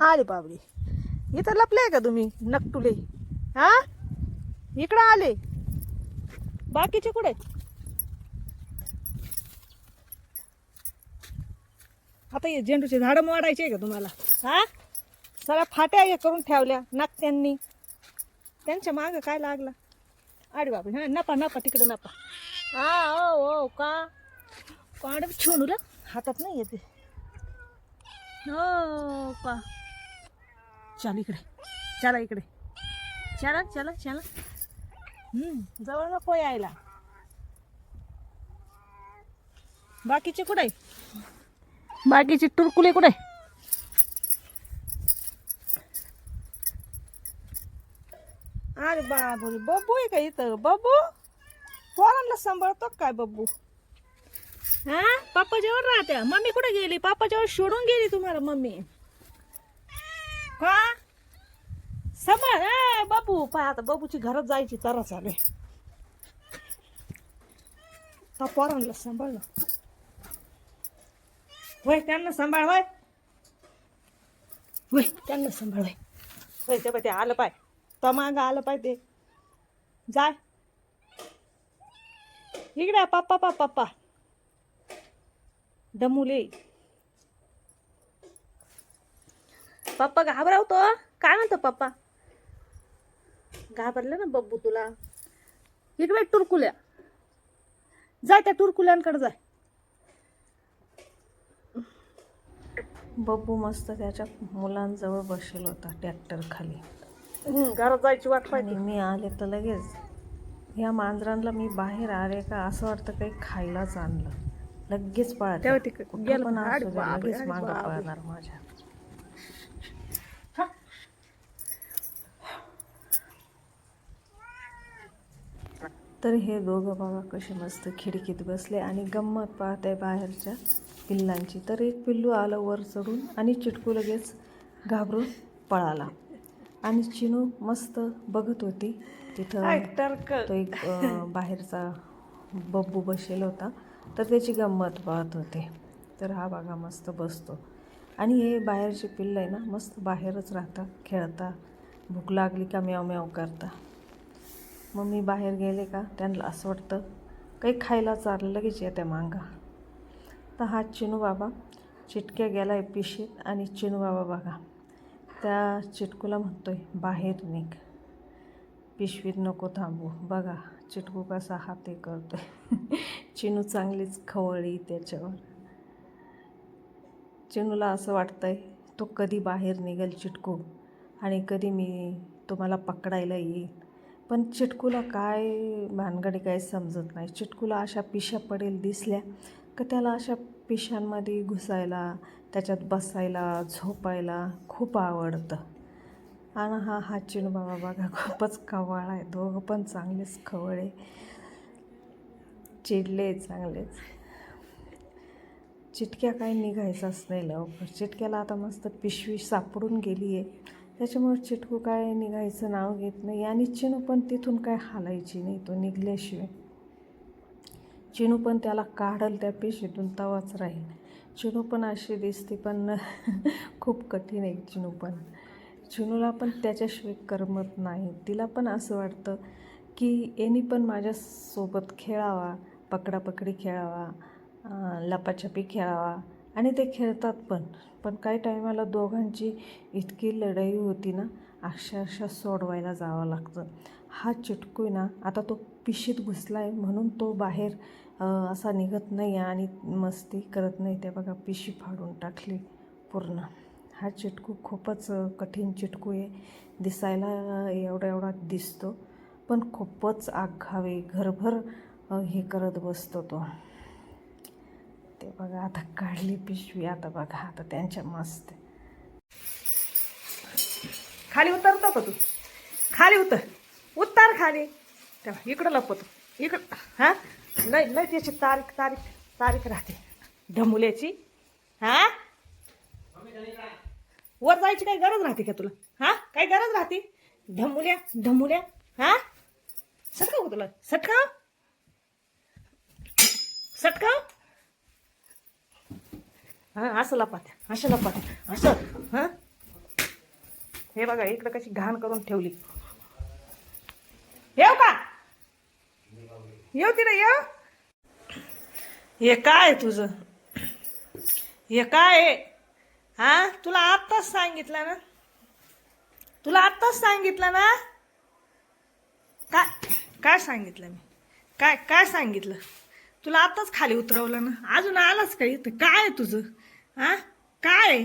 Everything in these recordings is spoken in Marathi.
आले बाबडी इथं लपले का तुम्ही नकटुले? हा? इकडं आले. बाकीचे कुठे आता हे झेंडूचे झाडं मोडायचे का तुम्हाला? हा? सगळ्या फाट्या हे करून ठेवल्या नागत्यांनी त्यांच्या मागं काय लागला? अरे बाबा हा नपा नपा तिकडे नपा. हा ओ ओ का? काढ छोनूला हातात नाही येते. हो का? चल इकडे. चला इकडे. चला चला चला. जवळ नको यायला. बाकीचे कुठे बाकीचे टुरकुले कुठे? अरे बाबू बब्बू आहे का इथं? बब्बू? पोरांना सांभाळतो काय बब्बू? हा? पप्पा जेवण राहत्या. मम्मी कुठे गेली? पप्पा जेवण सोडून गेली तुम्हाला मम्मी. का? सांभाळ ए बाबू पाय आता बाबूची घरात जायची तरा चालू आहे पोरांना सांभाळलं होय त्यांना सांभाळ होय वय त्यांना सांभाळ होय वय ते पाय ते आलं पाय. तो माग आलं पाय ते. जाय. इकडे पप्पा पप्पा पप्पा. दमुले पप्पा घाबरावतो काय म्हणतो पप्पा? घाबरले ना बब्बू तुला? इकडे टुरकुल्या. जाय त्या टुरकुल्यांकडे जाय बब्बू मस्त त्याच्या मुलांजवळ बसेल होता ट्रॅक्टर खाली. घरात जायची वाट पाहिजे मी आले तर लगेच. या मांजरांना मी बाहेर आले का असं वाटतं काही खायलाच आणलं. लगेच मागं. पळणार माझ्या. तर हे दोघं बाबा कसे मस्त खिडकीत बसले आणि गंमत पाहत आहे बाहेरच्या पिल्लांची. तर एक पिल्लू आलं वर चढून आणि चिटकू लगेच घाबरून पळाला. आणि चिनू मस्त बघत होती. तिथं तो एक बाहेरचा बब्बू बसेल होता. तर त्याची गंमत पाहत होते. तर हा बघा मस्त बसतो. आणि हे बाहेरचे पिल्लं आहे ना मस्त बाहेरच राहतात खेळता भूक लागली का म्याव म्याव करता मग मी बाहेर गेले का? त्यांना असं वाटतं काही खायला चाललं लगेच येते मांगा. तर हा चिनू बाबा चिटक्या गेला आहे पिशीत आणि चिनू बाबा बघा त्या चिटकूला म्हणतोय बाहेर निघ. पिशवीत नको थांबू. बघा चिटकू कसा हाते करतो आहे चिनू चांगलीच खवळी त्याच्यावर. चिनूला असं वाटतंय तो कधी बाहेर निघेल चिटकू आणि कधी मी तुम्हाला पकडायला येईल. पण चिटकूला काय भानगडी काय समजत नाही. चिटकूला अशा पिशा पडेल दिसल्या का त्याला अशा पिशांमध्ये घुसायला त्याच्यात बसायला झोपायला खूप आवडतं. आणि हा हा चिनू बाबा बघा खूपच कवाळ आहे. दोघं पण चांगलेच खवळे चिडले चांगलेच. चिटक्या काही निघायचाच नाही लवकर. चिटक्याला आता मस्त पिशवी सापडून गेली आहे त्याच्यामुळे चिटकू काय निघायचं नाव घेत नाही. आणि चिनू पण तिथून काय हालायची नाही तो निघल्याशिवाय. चिनू पण त्याला काढल त्या पेशीतून तवाच राहील. चिनू पण अशी दिसते पण खूप कठीण आहे चिनू पण. चिनूला पण त्याच्याशिवाय करमत नाही. तिला पण असं वाटतं की यांनी पण माझ्यासोबत खेळावा पकडापकडी खेळावा लपाछपी खेळावा. आणि ते खेळतात पण. पण काही टायमाला दोघांची इतकी लढाई होती ना अक्षरशः सोडवायला जावं लागतं. हा चिटकू आहे ना आता तो पिशीत घुसला आहे म्हणून तो बाहेर असा निघत नाही आहे आणि मस्ती करत नाही. ते बघा पिशी फाडून टाकली पूर्ण. हा चिटकू खूपच कठीण चिटकू आहे दिसायला एवढा एवढा दिसतो पण खूपच आघावे घरभर हे करत बसतो तो. ते बघा आता काढली पिशवी आता बघा आता त्यांच्या मस्त खाली उतरतो का तू? खाली उतर. उतर खाली. तेव्हा इकडं लपवतो. इकडं हा? लय लय त्याची तारीख तारीख तारीख राहते. ढमुल्याची. हा? वर जायची काही गरज राहते का तुला? हा? काही गरज राहते? ढमुल्या ढमुल्या हा? सटकाव तुला? सटकाव? सटकाव? हा असं लपात्या असं लपात्या असं हा? हे बघा इकडं कशी घाण करून ठेवली. येऊ का? येऊ तिला येऊ. हे काय तुझं? हे काय हा तुला आत्ताच सांगितलं ना? तुला आत्ताच सांगितलं ना? काय काय सांगितलं मी? काय काय सांगितलं? तुला आत्ताच खाली उतरवलं ना? अजून आलाच का इथं? काय आहे तुझं? हा काय?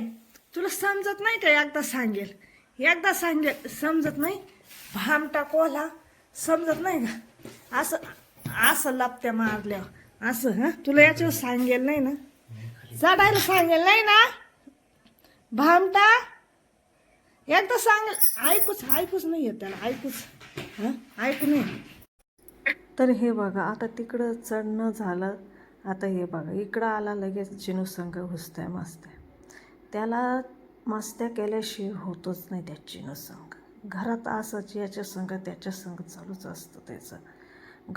तुला समजत नाही का एकदा सांगेल? एकदा सांगेल समजत नाही? भाम टाकवाला समजत नाही का? असं असं लपत्या मारल्यावर. असं हां? तुला याच्यावर सांगेल नाही ना? चढायला सांगेल नाही ना? भामटा एकदा सांगेल. ऐकूच ऐकूच नाही येत त्याला ऐकूच हां? ऐकू नाही तर हे बघा आता तिकडं चढणं झालं. आता हे बघा इकडं आला लगेच चिनू संघ घुसत्या मस्त्या त्याला मस्त्या केल्याशिवाय होतच नाही त्या चिनू संघ घरात असंच याच्या संघ त्याच्या संघ चालूच असतं त्याचं.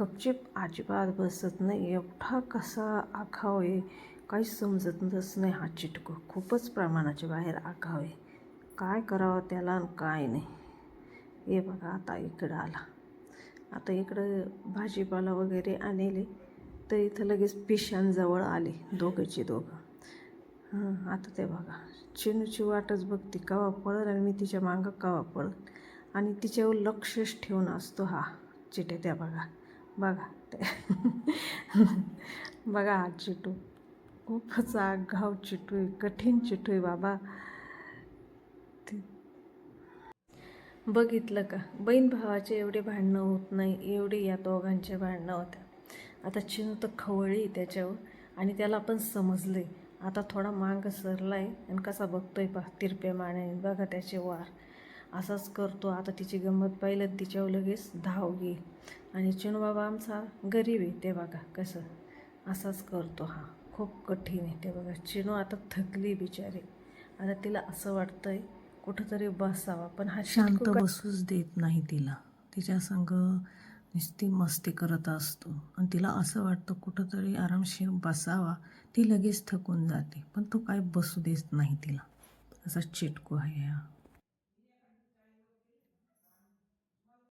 गपचिप अजिबात बसत नाही एवढा कसा आखाव आहे काहीच समजतच नाही हा चिटकू. खूपच प्रमाणाच्या बाहेर आखाव आहे. काय करावं त्याला आणि काय नाही. हे बघा आता इकडं आला. आता इकडं भाजीपाला वगैरे आणले. तर इथं लगेच पिशांजवळ आले दोघंचे दोघं. हां आता ते बघा. चिनूची वाटच बघते कवा पळल आणि मी तिच्या मागं कवा पळल. आणि तिच्यावर लक्षच ठेवून असतो हा चिटे त्या बघा. बघा ते. बघा हा चिटू खूपच आगाव चिटू आहे कठीण चिटू आहे बाबा. बघितलं का? बहीण भावाचे एवढे भांडणं होत नाही एवढी या दोघांचे भांडणं होत्या आता चिनू तर खवळी आहे त्याच्यावर. आणि त्याला पण समजले आता थोडा मांग सरलाय आणि कसा बघतोय पा तिरप्या माण्याने बघा त्याचे वार. असाच करतो. आता तिची गंमत पाहिलं तिच्यावर लगेच धाव घे आणि चिनू बाबा आमचा गरीब आहे ते बघा कसं. असाच करतो हा. खूप कठीण आहे ते बघा. चिनू आता थकली बिचारी. आता तिला असं वाटतंय कुठंतरी बसावा. पण हा शांत बसूच देत नाही तिला. तिच्या संग नुसती मस्ती करत असतो. आणि तिला असं वाटतं कुठंतरी आरामशीर बसावा ती लगेच थकून जाते. पण तो काय बसू देत नाही तिला. असा चिटकू आहे हा.